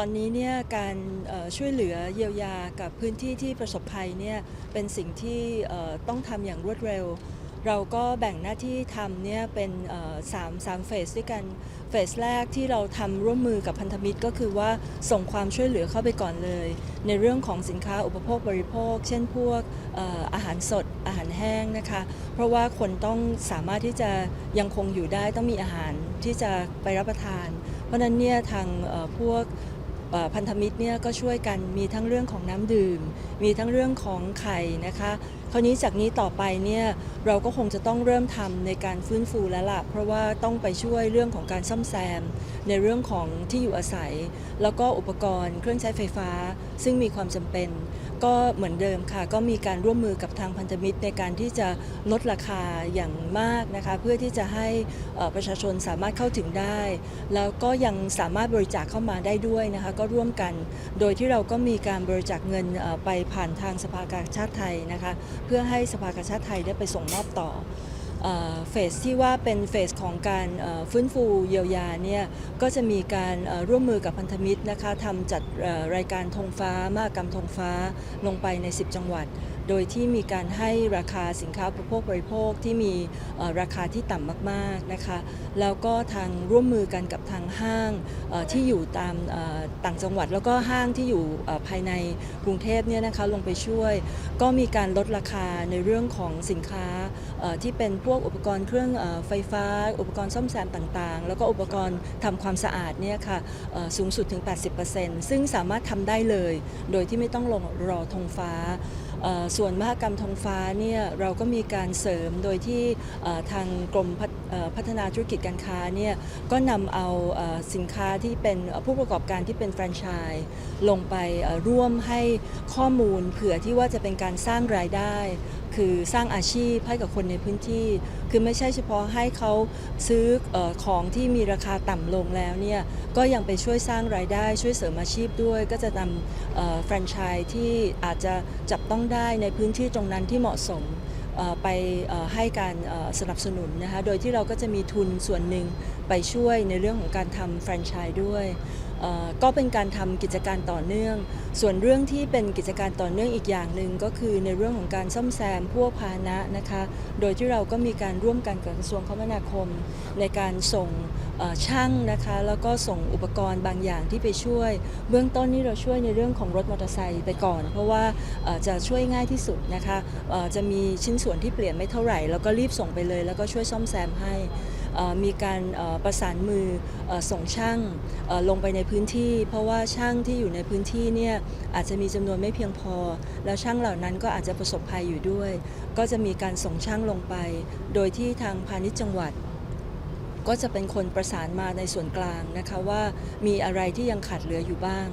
ตอนนี้เนี่ยการช่วยเหลือเยียวยากับพื้นที่ที่ประสบภัยเนี่ยเป็นสิ่งที่ต้องทำอย่างรวดเร็ว เราก็แบ่งหน้าที่ทำเนี่ยเป็นสามสามเฟสด้วยกัน เฟสแรกที่เราทำร่วมมือกับพันธมิตรก็คือว่าส่งความช่วยเหลือเข้าไปก่อนเลย ในเรื่องของสินค้าอุปโภคบริโภค เช่นพวกอาหารสดอาหารแห้งนะคะ เพราะว่าคนต้องสามารถที่จะยังคงอยู่ได้ต้องมีอาหารที่จะไปรับประทาน เพราะนั้นเนี่ยทางพวก พันธมิตรเนี่ยก็ช่วยกันมีทั้งเรื่องของน้ำดื่ม มีทั้งเรื่องของไข่นะคะคราวนี้จากนี้ต่อไปเนี่ยเราก็คงจะต้องเริ่มทำในการฟื้นฟูแล้วล่ะเพราะว่าต้องไปช่วยเรื่องของการซ่อมแซม ในเรื่องของที่อยู่อาศัย แล้วก็อุปกรณ์เครื่องใช้ไฟฟ้า ซึ่งมีความจำเป็น ก็เหมือนเดิมค่ะ ก็มีการร่วมมือกับทางพันธมิตรในการที่จะลดราคาอย่างมากนะคะ เพื่อที่จะให้ประชาชนสามารถเข้าถึงได้ แล้วก็ยังสามารถบริจาคเข้ามาได้ด้วยนะคะ ก็ร่วมกัน โดยที่เราก็มีการบริจาคเงินไปผ่านทางสภากาชาติไทยนะคะเพื่อให้สภากาชาติไทยได้ไปส่งมอบต่อเอเฟสที่ว่าเป็นเฟสของการฟื้นฟูเยียวยาเนี่ยก็จะมีการร่วมมือกับพันธมิตรนะคะทำจัดรายการธงฟ้ามากรรมธงฟ้าลงไปใน 10 จังหวัด โดยที่มีการให้ราคาสินค้าอุปโภคบริโภคที่มีราคาที่ต่ำมากๆนะคะ แล้วก็ทางร่วมมือกันกับทางห้างที่อยู่ตามต่างจังหวัด แล้วก็ห้างที่อยู่ภายในกรุงเทพเนี่ยนะคะลงไปช่วย ก็มีการลดราคาในเรื่องของสินค้าที่เป็นพวกอุปกรณ์เครื่องไฟฟ้า อุปกรณ์ซ่อมแซมต่างๆ แล้วก็อุปกรณ์ทำความสะอาดเนี่ยค่ะเอ่อสูงสุดถึง 80%ซึ่งสามารถทำได้เลย โดยที่ไม่ต้องลงรอธงฟ้าส่วนมหกรรมธงฟ้าเนี่ยเราก็มีการเสริมโดยที่ทางกรมพัฒเอ่อพัฒนาธุรกิจการค้าเนี่ยก็นำเอาสินค้าที่เป็นผู้ประกอบการที่เป็นแฟรนไชส์ลงไปร่วมให้ข้อมูลเผื่อที่ว่าจะเป็นการสร้างรายได้ คือสร้างอาชีพให้กับคนในพื้นที่ คือไม่ใช่เฉพาะให้เขาซื้ออของที่มีราคาต่ำลงแล้วเนี่ยก็ยังไปช่วยสร้างรายได้ ช่วยเสริมอาชีพด้วย ก็จะนำแฟรนไชส์ที่อาจจะจับต้องได้ในพื้นที่ตรงนั้นที่เหมาะสมไปให้การสนับสนุนนะคะ โดยที่เราก็จะมีทุนส่วนหนึ่งไปช่วยในเรื่องของการทำแฟรนไชส์ด้วยก็เป็นการทำกิจการต่อเนื่อง ส่วนเรื่องที่เป็นกิจการต่อเนื่องอีกอย่างหนึ่งก็คือในเรื่องของการซ่อมแซมพวกพาหนะนะคะ โดยที่เราก็มีการร่วมกันกับกระทรวงคมนาคม ในการส่งช่างนะคะ แล้วก็ส่งอุปกรณ์บางอย่างที่ไปช่วย เบื้องต้นนี่เราช่วยในเรื่องของรถมอเตอร์ไซค์ไปก่อน เพราะว่าจะช่วยง่ายที่สุดนะคะจะมีชิ้นส่วนที่เปลี่ยนไม่เท่าไหร่ แล้วก็รีบส่งไปเลย แล้วก็ช่วยซ่อมแซมให้ มีการประสานมือส่งช่างลงไปในพื้นที่ เพราะว่าช่างที่อยู่ในพื้นที่เนี่ยอาจจะมีจำนวนไม่เพียงพอ แล้วช่างเหล่านั้นก็อาจจะประสบภัยอยู่ด้วย ก็จะมีการส่งช่างลงไป โดยที่ทางพาณิชย์จังหวัดก็จะเป็นคนประสานมาในส่วนกลางนะคะว่ามีอะไรที่ยังขาดเหลืออยู่บ้าง